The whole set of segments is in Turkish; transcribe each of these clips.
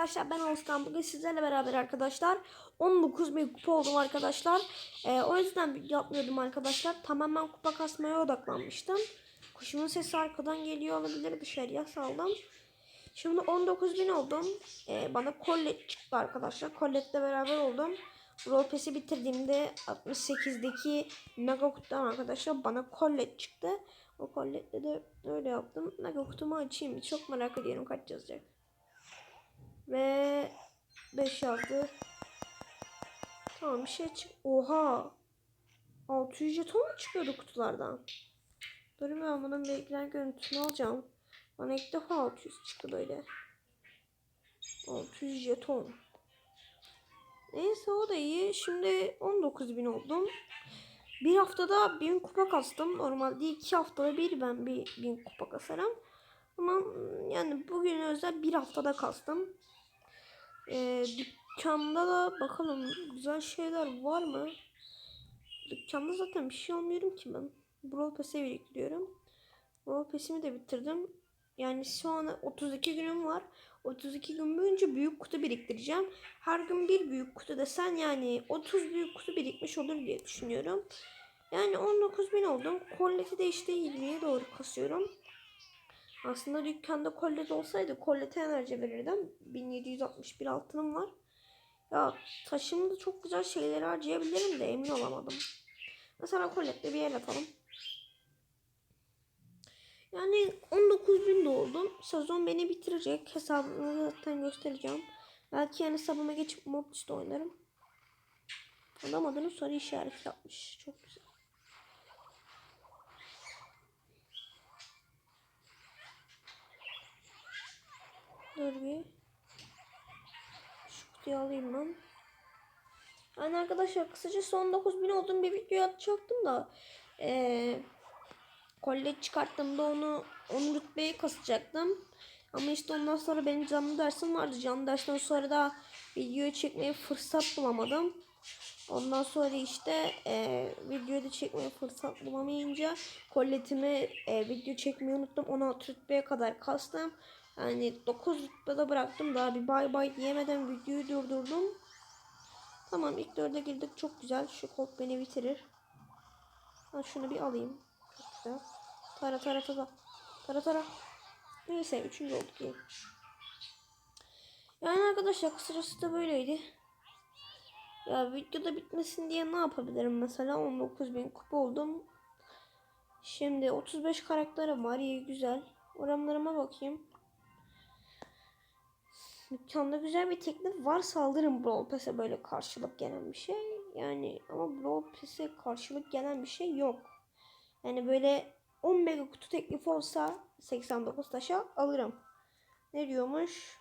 arkadaşlar ben Oğuzkan bugün sizlerle beraber arkadaşlar. 19 bin kupa oldum arkadaşlar. Ee, o yüzden yapmıyordum arkadaşlar. Tamamen kupa kasmaya odaklanmıştım. Kuşumun sesi arkadan geliyor olabilir dışarıya saldım. Şimdi 19 bin oldum. Ee, bana kollet çıktı arkadaşlar. Kolletle beraber oldum. Brawl Pass'i bitirdiğimde 68'deki mega kutudan arkadaşlar bana kollet çıktı. O kolletle de öyle yaptım. Mega kutumu açayım çok merak ediyorum kaç yazacak ve 5 yazdı. Tamam bir şey çık. Oha. 600 jeton mu çıkıyordu kutulardan? Dur ben bunun ekran görüntüsünü alacağım. Bana ilk defa 600 çıktı böyle. 600 jeton. Neyse o da iyi. Şimdi 19.000 oldum. Bir haftada 1000 kupa kastım. Normalde 2 haftada bir ben bir 1000 kupa kasarım. Ama yani bugün özel bir haftada kastım. Ee, dükkanda da bakalım güzel şeyler var mı? Dükkanda zaten bir şey almıyorum ki ben. Brawl Pass'e biriktiriyorum. Brawl Pass'imi de bitirdim. Yani şu an 32 günüm var. 32 gün boyunca büyük kutu biriktireceğim. Her gün bir büyük kutu desen yani 30 büyük kutu birikmiş olur diye düşünüyorum. Yani 19 bin oldum. Kolleti de işte 20'ye doğru kasıyorum. Aslında dükkanda kollet olsaydı kollete enerji verirdim. 1761 altınım var. Ya taşımda çok güzel şeyler harcayabilirim de emin olamadım. Mesela kollette bir yer atalım. Yani 19 bin oldum. Sezon beni bitirecek. Hesabını zaten göstereceğim. Belki yani hesabıma geçip Mortis'te oynarım. Adam adını soru işareti yapmış. Çok güzel. Dur bir. Şu kutuyu alayım ben. Yani arkadaşlar kısaca son 9000 olduğum bir video atacaktım da ee, kollet çıkarttığımda onu onu rütbeye kasacaktım. Ama işte ondan sonra benim canlı dersim vardı. Canlı dersten sonra da videoyu çekmeye fırsat bulamadım. Ondan sonra işte e, videoyu da çekmeye fırsat bulamayınca kolletimi e, video çekmeyi unuttum. 16 rütbeye kadar kastım. Yani 9 rütbede bıraktım. Daha bir bay bay diyemeden videoyu durdurdum. Tamam ilk dörde girdik. Çok güzel. Şu kod beni bitirir. Ben şunu bir alayım. Çok güzel. Tara tara tara. Tara tara. Neyse üçüncü olduk iyi. Yani arkadaşlar kısacası da böyleydi. Ya videoda bitmesin diye ne yapabilirim mesela 19.000 kupa oldum. Şimdi 35 karakterim var iyi güzel. Oranlarıma bakayım. Dükkanda güzel bir teklif var saldırın Brawl Pass'e böyle karşılık gelen bir şey. Yani ama Brawl Pass'e karşılık gelen bir şey yok. Yani böyle 10 mega kutu teklifi olsa 89 taşa alırım. Ne diyormuş?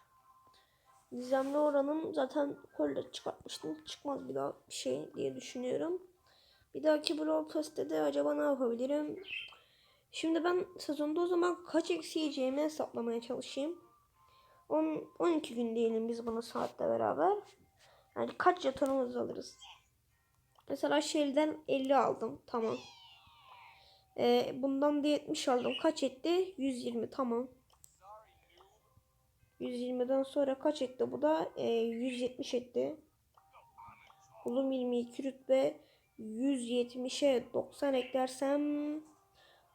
Gizemli oranın zaten kolye çıkartmıştım. Çıkmaz bir daha bir şey diye düşünüyorum. Bir dahaki Brawl Pass'te de acaba ne yapabilirim? Şimdi ben sezonda o zaman kaç eksi yiyeceğimi hesaplamaya çalışayım. 10, 12 gün diyelim biz bunu saatle beraber. Yani kaç jetonumuz alırız? Mesela Shell'den 50 aldım. Tamam. Ee, bundan da 70 aldım. Kaç etti? 120 tamam. 120'den sonra kaç etti bu da? Ee, 170 etti. Bulum 22 rütbe 170'e 90 eklersem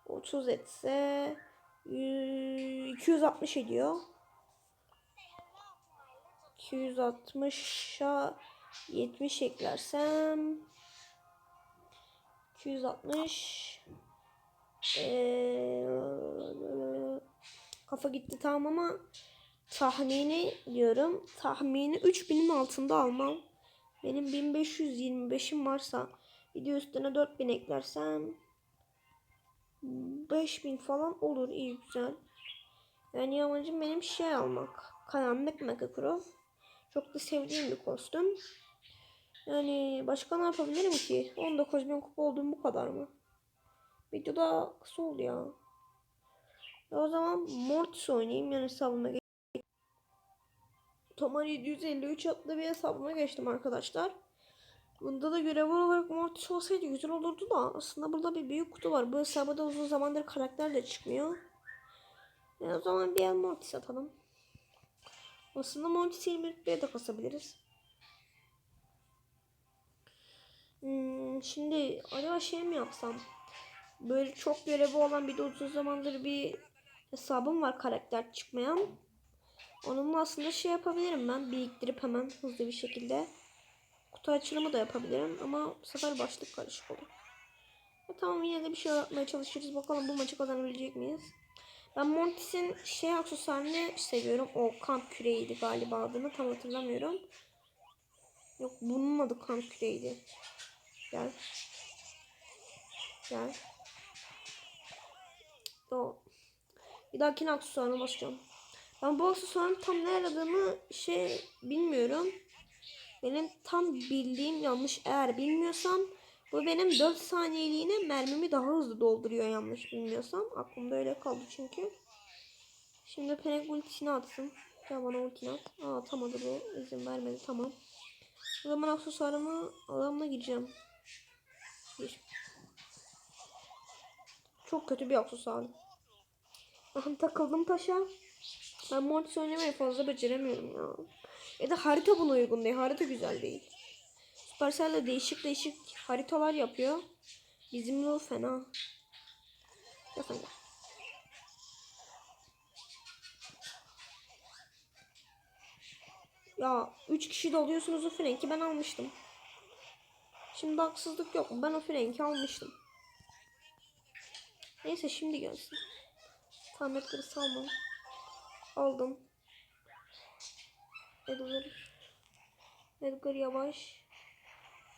30 etse 260 ediyor. 260'a 70 eklersem 260 ee, kafa gitti tamam ama tahmini diyorum. Tahmini 3000'in altında almam. Benim 1525'im varsa video üstüne 4000 eklersem 5000 falan olur iyi güzel. Yani amacım benim şey almak. Karanlık Megacrow. Çok da sevdiğim bir kostüm. Yani başka ne yapabilirim ki? 19.000 kupa olduğum bu kadar mı? Video da kısa oldu ya. ya o zaman Mortis oynayayım yani hesabıma geç. Tomar 753 adlı bir hesabıma geçtim arkadaşlar. Bunda da görev olarak Mortis olsaydı güzel olurdu da aslında burada bir büyük kutu var. Bu hesabda uzun zamandır karakter de çıkmıyor. Yani o zaman bir el Mortis atalım. Aslında Monty 21'e de kasabiliriz. Hmm, şimdi acaba şey mi yapsam? Böyle çok görevi olan bir de uzun zamandır bir hesabım var karakter çıkmayan. Onunla aslında şey yapabilirim ben. Biriktirip hemen hızlı bir şekilde. Kutu açılımı da yapabilirim ama bu sefer başlık karışık olur. E, tamam yine de bir şey yapmaya çalışırız. Bakalım bu maçı kazanabilecek miyiz? Ben Montis'in şey aksesuarını seviyorum. O kamp küreğiydi galiba adını tam hatırlamıyorum. Yok bunun adı kamp küreğiydi. Gel. Gel. O. Bir dahakine aksesuarına basacağım. Ben bu aksesuarın tam ne aradığımı şey bilmiyorum. Benim tam bildiğim yanlış eğer bilmiyorsam bu benim 4 saniyeliğine mermimi daha hızlı dolduruyor yanlış bilmiyorsam. Aklımda öyle kaldı çünkü. Şimdi Penek ultisini atsın. Ya bana ultini at. Aa atamadı bu. izin vermedi tamam. O zaman aksesuarımı adamla gireceğim. Gir. Çok kötü bir aksesuar. Aha takıldım taşa. Ben Mortis oynamayı fazla beceremiyorum ya. Ya da harita buna uygun değil. Harita güzel değil. Supercell de değişik değişik haritalar yapıyor. Bizim yol fena. Sen gel. Ya 3 kişi de alıyorsunuz o frenki ben almıştım. Şimdi haksızlık yok. Ben o frenki almıştım. Neyse şimdi gelsin. Tam etleri salmam. Aldım. Edgar. Edgar yavaş.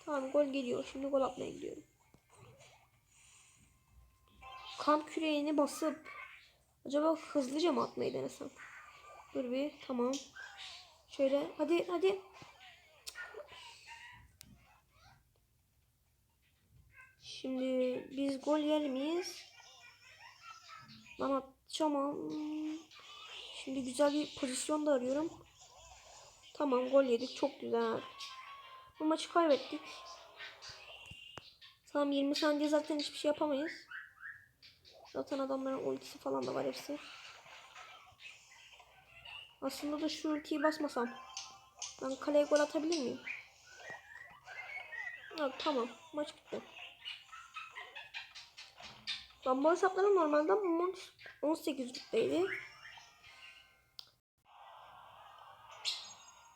Tamam gol geliyor. Şimdi gol atmaya gidiyorum. Kamp küreğini basıp acaba hızlıca mı atmayı denesem? Dur bir tamam. Şöyle hadi hadi. Şimdi biz gol yer miyiz? Ben atacağım şimdi güzel bir pozisyon da arıyorum. Tamam gol yedik çok güzel. Bu maçı kaybettik. Tamam 20 saniye zaten hiçbir şey yapamayız. Zaten adamların ultisi falan da var hepsi. Aslında da şu ultiyi basmasam. Ben kaleye gol atabilir miyim? Evet, tamam. Maç bitti. Ben bu hesapları normalde maç 18 rütbeydi.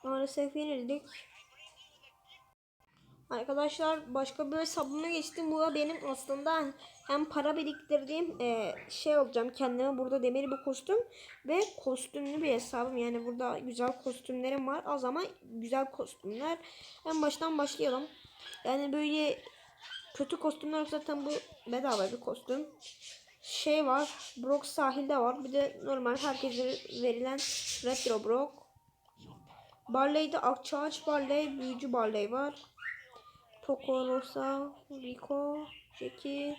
Maalesef yenildik. Arkadaşlar başka bir hesabıma geçtim. Bu benim aslında hem para biriktirdiğim e, şey olacağım. Kendime burada demir bir kostüm ve kostümlü bir hesabım. Yani burada güzel kostümlerim var. Az ama güzel kostümler. En baştan başlayalım. Yani böyle kötü kostümler zaten bu bedava bir kostüm. Şey var. Brock sahilde var. Bir de normal herkese verilen retro Brock. Barley'de Akçaağaç Barley, Büyücü Barley var. Poco, Rosa, Rico, Jackie.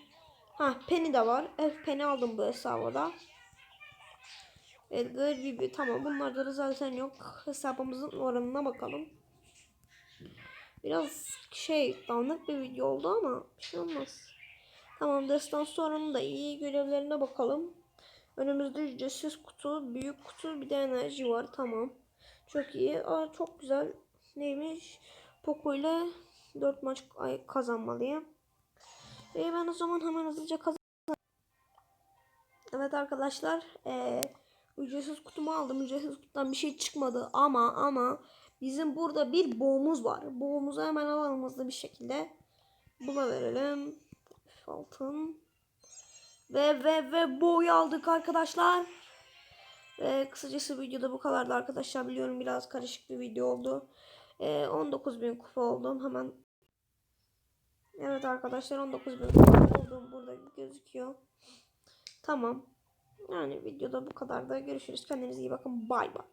Ha Penny de var. F Penny aldım bu hesaba da. Edgar gibi tamam bunlarda da zaten yok. Hesabımızın oranına bakalım. Biraz şey dağınık bir video oldu ama bir şey olmaz. Tamam destan oranı da iyi. Görevlerine bakalım. Önümüzde ücretsiz kutu, büyük kutu bir de enerji var. Tamam. Çok iyi. Aa, çok güzel. Neymiş? Poco ile 4 maç kazanmalıyım. Ve ben o zaman hemen hızlıca kazan. Evet arkadaşlar. Ee, ücretsiz kutumu aldım. Ücretsiz kutudan bir şey çıkmadı. Ama ama bizim burada bir boğumuz var. Boğumuzu hemen alalım hızlı bir şekilde. Buna verelim. Altın. Ve ve ve boğu aldık arkadaşlar. Ve kısacası videoda bu kadardı arkadaşlar. Biliyorum biraz karışık bir video oldu. Ee, 19.000 kupa oldum. Hemen Evet arkadaşlar 19.000 kupa oldum. Burada gözüküyor. Tamam. Yani videoda bu kadar da görüşürüz. Kendinize iyi bakın. Bay bay.